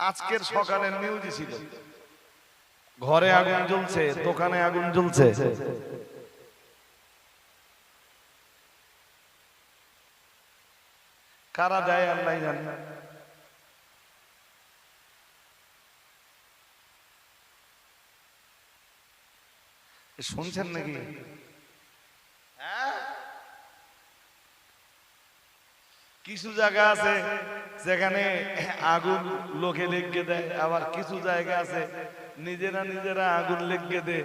আজকের সকালের নিউজই ছিল ঘরে আগুন জ্বলছে দোকানে আগুন জ্বলছে। কারা দেয় আল্লাহ জানে। শুনছেন নাকি? হ্যাঁ? কিছু জায়গা আছে যেখানে আগুন লোকে লেগে দেয়, আবার কিছু জায়গা আছে, নিজেরা নিজেরা আগুন লেগে দেয়,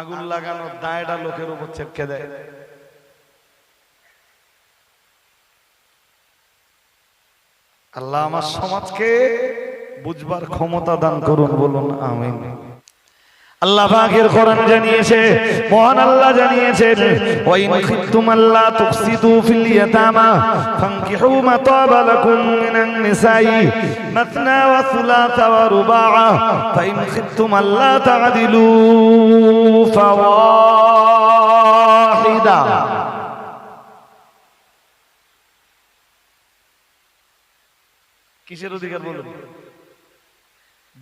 আগুন লাগানোর দায়টা লোকের উপর ছেপকে দেয়। আল্লাহ আমার সমাজকে বুঝবার ক্ষমতা দান করুন, বলুন, আমিন। আল্লাহ পাকের কোরআন জানিয়েছে, মহান আল্লাহ জানিয়েছেন ওয়া ইন খিফতুম আল্লা তুফসিদু ফিল ইয়াতামা ফানকিহু মা তাবা লাকুম মিনান নিসাই মাথনা ওয়া থুলাথা ওয়া রুবা'a ফা ইন খিফতুম আল্লা তা'দিলু ফাওয়াহিদা. কিসের অধিকার বলুন?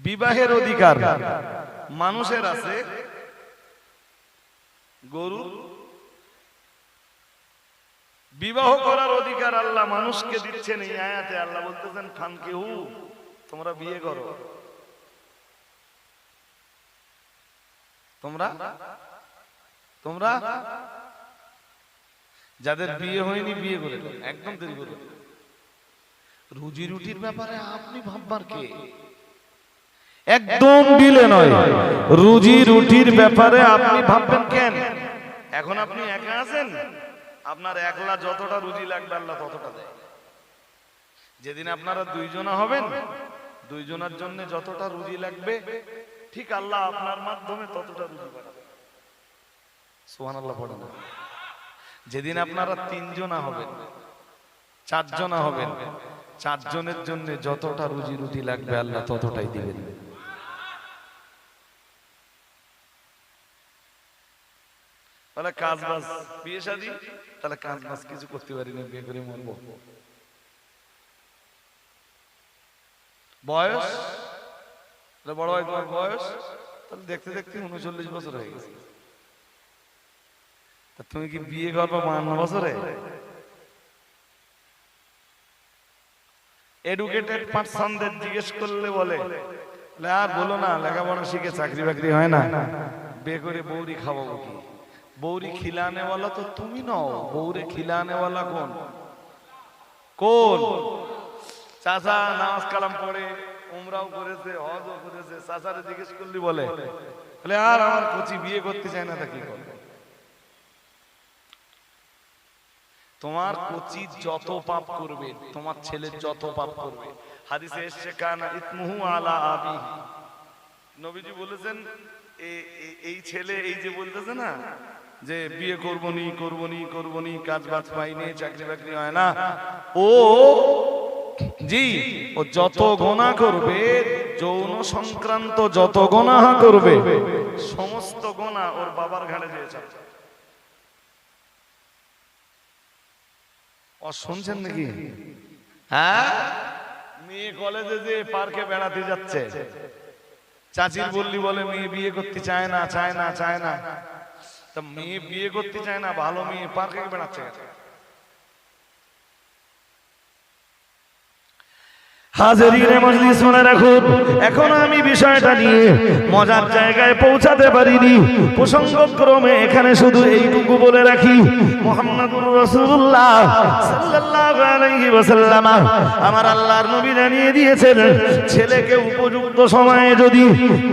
বিবাহের অধিকার। মানুষের আছে, গরু, বিবাহ করার অধিকার আল্লাহ মানুষকে দিচ্ছেন এই আয়াতে। আল্লাহ বলতেছেন খানকে হু তোমরা বিয়ে করো। তোমরা? তোমরা? যাদের বিয়ে হয়নি, বিয়ে করে একদম দেরি করে রুজি রুটির ব্যাপারে আপনি ভাববার কে? একদম দিলে নয়। রুজি রুটির ব্যাপারে আপনি ভাববেন কেন? এখন আপনি একা আছেন? আপনার একলা যতটা রুজি লাগবে আল্লাহ ততটা দেয়। যেদিন আপনারা দুইজনা হবেন, দুইজনের জন্য যতটা রুজি লাগবে, ঠিক আল্লাহ আপনার মাধ্যমে ততটা রুজি সোহান আল্লাহ পড়ে যেদিন আপনারা তিনজনা হবেন, চারজনা হবেন, চারজনের জন্য যতটা রুজি রুটি লাগবে আল্লাহ ততটাই দিবেন। কাজ বাজ। বিয়ে শাদি? তাহলে কাজ বাজ কিছু করতে পারি না বিয়ে করে মরবো। বয়স? বড় ভাই তোমার বয়স? তাহলে দেখতে দেখতে উনচল্লিশ বছর হয়ে গেছে। তা তুমি কি বিয়ে করব বান্ন বছরে? এডুকেটেড পার্সনদের জিজ্ঞেস করলে বলে বলে, আর বলো না লেখাপড়া শিখে চাকরি বাকরি হয় না? বিয়ে করে বৌরি খাওয়াবো কি? বৌরি খিলানে তো তুমি নও বৌরে খিলানে কোন? কোন? চাষা নামাজ কালাম পড়ে উমরাও করেছে হজও করেছে চাষারে জিজ্ঞেস করলি বলে। বলে। আর আমার কচি বিয়ে করতে চায় না তা তোমার কচি যত পাপ করবে তোমার ছেলে যত পাপ করবে। হাদিসে এসছে কানা ইতমুহু আলা আবি। নবীজি বলেছেন এই ছেলে এই যে বলতেছে না যে বিয়ে করবনি করবনি করবনি কাজ বাজ পাইনি চাকরি বাকরি হয় না। ও, জি, ও যত গোনা করবে, যৌন সংক্রান্ত যত গোনা করবে, সমস্ত গোনা ওর বাবার ঘাড়ে যেয়ে চাপবে ও শুনছেন নাকি? হ্যাঁ? মেয়ে কলেজে যে পার্কে বেড়াতে যাচ্ছে। চাচির বললি বলে, মেয়ে বিয়ে করতে চায় না চায় না চায় না। তা মেয়ে বিয়ে করতে চায় না ভালো মেয়ে পার্কে বেড়াচ্ছে। হাজারিনে মজলিস মনে রাখুন এখন আমি বিষয়টা নিয়ে মজার জায়গায় পৌঁছাতে পারিনি। প্রসঙ্গক্রমে এখানে শুধু এইটুকু বলে রাখি, মোহাম্মদুর রাসূলুল্লাহ আমার আল্লাহর নবী জানিয়ে দিয়েছেন, ছেলেকে উপযুক্ত সময়ে যদি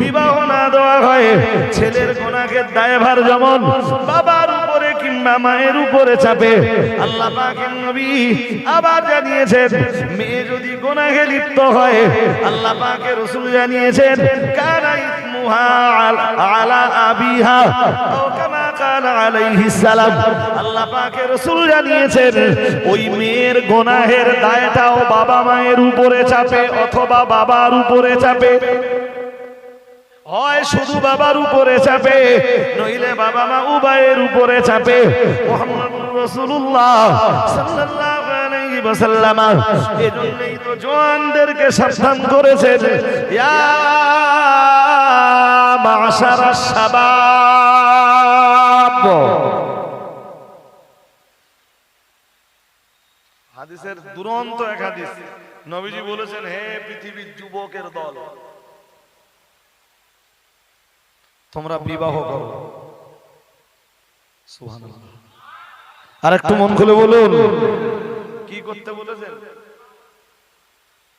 বিবাহ না দেওয়া হয়, ছেলের গোনাকে দায়ভার যেমন বাবার উপরে কিংবা মায়ের উপরে চাপে। আল্লাহ নবী আবার জানিয়েছেন, মেয়ে যদি গোনাহে লিপ্ত হয়, আল্লাহ পাকের রসুল জানিয়েছেন ইসমুহা আলা আবিহা আল্লাহ রসুল জানিয়েছেন, ওই মেয়ের গোনাহের দায়টাও বাবা মায়ের উপরে চাপে অথবা বাবার উপরে চাপে। হয় শুধু বাবার উপরে চাপে নইলে বাবা মা উভয়ের উপরে চাপে। মোহাম্মদ রসুল্লাহ সাল্লাল্লাহু আলাইহি ওয়াসাল্লাম এজন্যই তো জওয়ানদেরকে সাবধান করেছেন। ইয়া শাবাব। হাদিসের দুরন্ত এক হাদিস। নবীজি বলেছেন হে পৃথিবীর যুবকের দল তোমরা বিবাহ করো। আর একটু মন খুলে বলুন। কি করতে বলেছেন?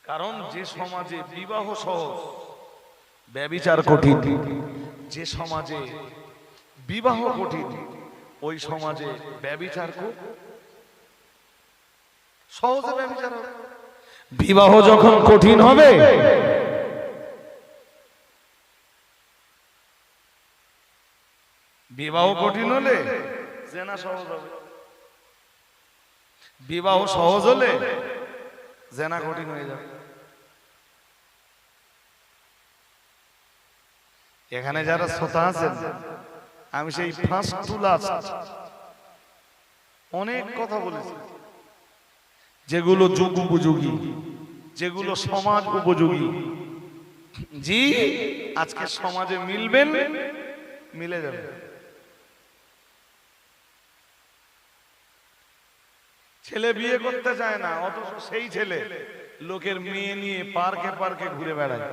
কারণ যে সমাজে বিবাহ সহজ ব্যবিচার কঠিন যে সমাজে বিবাহ কঠিন ওই সমাজে ব্যবিচার খুব সহজে ব্যবিচার হবে। বিবাহ যখন কঠিন হবে বিবাহ কঠিন হলে জেনা সহজ হবে। বিবাহ সহজ হলে জেনা কঠিন হয়ে যাবে। এখানে যারা শ্রোতা আছেন আমি সেই ফার্স্ট টু লাস্ট অনেক কথা বলেছি। যেগুলো যুগ উপযোগী যেগুলো সমাজ উপযোগী। জি আজকে সমাজে মিলবেন মিলে যাবে। ছেলে বিয়ে করতে চায় না, অথচ সেই ছেলে লোকের মেয়ে নিয়ে পার্কে পার্কে ঘুরে বেড়ায়।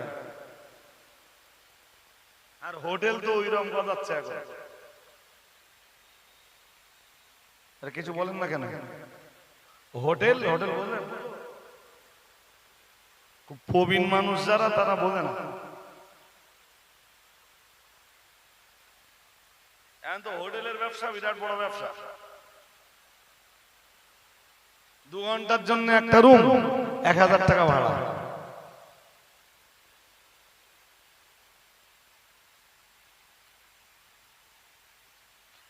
আর হোটেল তো ওইরকম বাজাচ্ছে এখন। কিছু বলেন না কেন? হোটেল? হোটেল বলেন? খুব প্রবীণ মানুষ যারা, তারা বোঝে না তো হোটেলের ব্যবসা বিরাট বড় ব্যবসা। দু ঘণ্টার জন্য একটা রুম এক হাজার টাকা ভাড়া।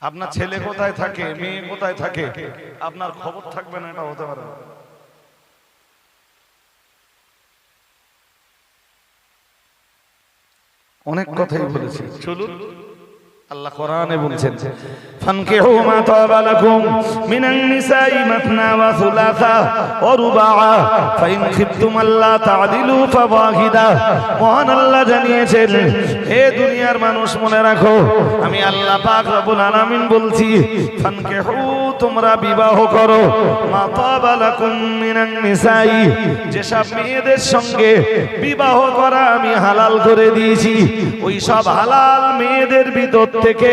আপনার ছেলে কোথায় থাকে মেয়ে কোথায় থাকে আপনার খবর থাকবে না এটা হতে পারে অনেক কথাই বলেছি। চলুন। আল্লাহ কোরআনে বলছেন, ফানকিহু মা তাবা লাকুম মিনান নিসাই মাতনা ওয়া সুলাসা ওয়া রুবাআ, ফাইন খিফতুম আল্লা তা'দিলু ফাওয়াহিদা। মহান আল্লাহ জানিয়েছেন, হে দুনিয়ার মানুষ মনে রাখো, আমি আল্লাহ পাক রব্বুল আলামিন বলছি, ফানকিহু তোমরা বিবাহ করো। যেসব মেয়েদের সঙ্গে বিবাহ করা আমি হালাল করে দিয়েছি, ওই সব হালাল মেয়েদের ভিতর থেকে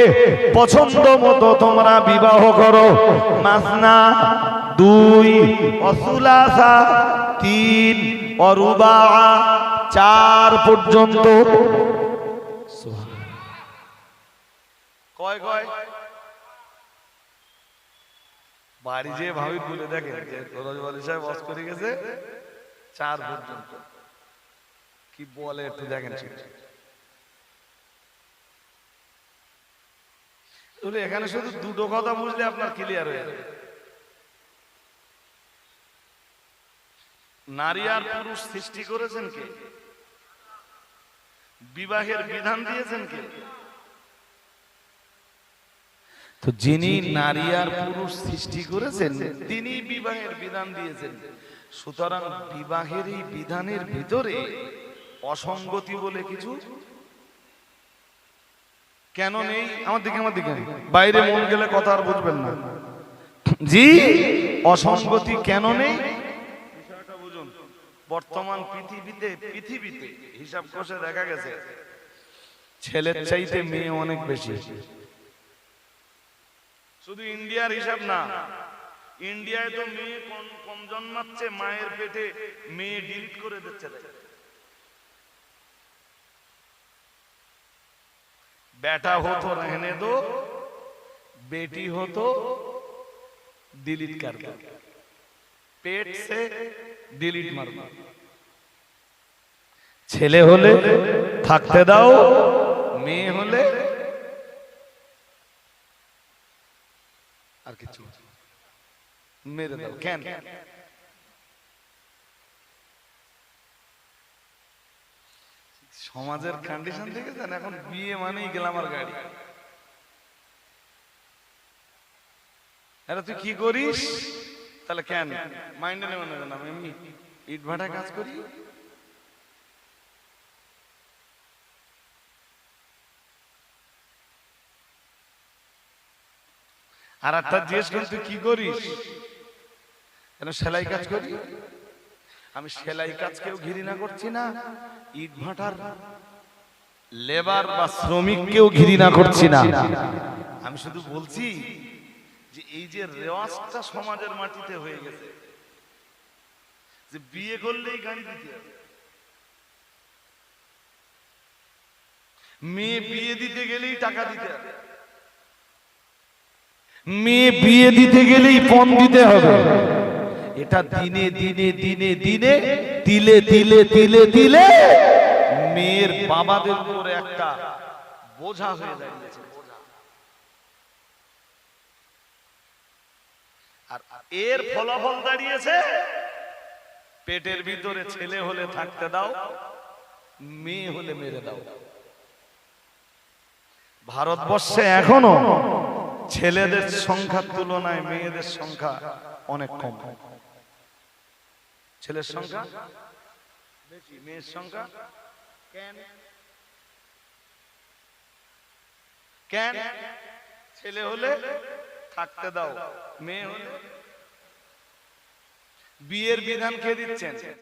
পছন্দ মতো তোমরা বিবাহ করো। মাসনা, দুই, অসুলাসা, তিন অরুবা চার পর্যন্ত। কয় কয়? বাড়ি যে ভাবি বলে দেখেন যে রজবালি সাহেব বস করে গেছে চার পর্যন্ত কি বলে একটু দেখেন এখানে শুধু দুটো কথা বুঝলে আপনার ক্লিয়ার হয়ে যাবে। নারী আর পুরুষ সৃষ্টি করেছেন কে? বিবাহের বিধান দিয়েছেন কে? তো যিনি নারী আর পুরুষ সৃষ্টি করেছেন তিনি বিবাহের বিধান দিয়েছেন। সুতরাং বিবাহের এই বিধানের ভিতরে অসঙ্গতি বলে কিছু কেন নেই? আমার দিকে আমার দিকে। বাইরে মন গেলে কথা আর বুঝবেন না। জি অসঙ্গতি কেন নেই? বুঝুন। বর্তমান পৃথিবীতে পৃথিবীতে হিসাব কষে দেখা গেছে ছেলের চাইতে মেয়ে অনেক বেশি। শুধু ইন্ডিয়ার হিসাব না ইন্ডিয়ায় তো মেয়ে কম কম জন্মাচ্ছে মায়ের পেটে মেয়ে ডিলিট করে দিচ্ছে দেখে। बेटा हो तो रहने दो बेटी हो तो डिलीट कर दो पेट से डिलीट मार दो ছেলে হলে থাকতে দাও মেয়ে হলে আর কিছু মেরে দাও কেন? সমাজের কন্ডিশন দেখেছেন? এখন বিয়ে মানেই গ্ল্যামার গাড়ি। আরে তুই কি করিস? তাহলে কেন? মাইন্ডে নেবে না আমি ইট ভাটা কাজ করি আর একটা জিজ্ঞেস করি তুই কি করিস? কেন সেলাই কাজ করি? আমি সেলাই কাজ কেউ ঘৃণা করছি না। ইট ভাটার লেবার বা শ্রমিক কেউ ঘৃণা করছি না। আমি শুধু বলছি যে এই যে রেওয়াজটা সমাজের মাটিতে হয়ে গেছে। যে বিয়ে করলেই গাড়ি দিতে মেয়ে বিয়ে দিতে গেলেই টাকা দিতে হবে। মেয়ে বিয়ে দিতে গেলেই পণ দিতে হবে। এটা দিনে দিনে দিনে দিনে, তিলে তিলে তিলে তিলে মেয়ের বাবাদের উপরে একটা বোঝা হয়ে দাঁড়িয়েছে। আর এর ফলাফল দাঁড়িয়েছে, পেটের ভিতরে ছেলে হলে থাকতে দাও, মেয়ে হলে মেরে দাও। ভারতবর্ষে এখনও ছেলেদের সংখ্যার তুলনায় মেয়েদের সংখ্যা অনেক কম। ছেলের সংখ্যা? বেশি। মেয়ের সংখ্যা? কেন? কেন? ছেলে হলে থাকতে দাও, মেয়ে হলে। বিয়ের বিধান কে দিচ্ছেন?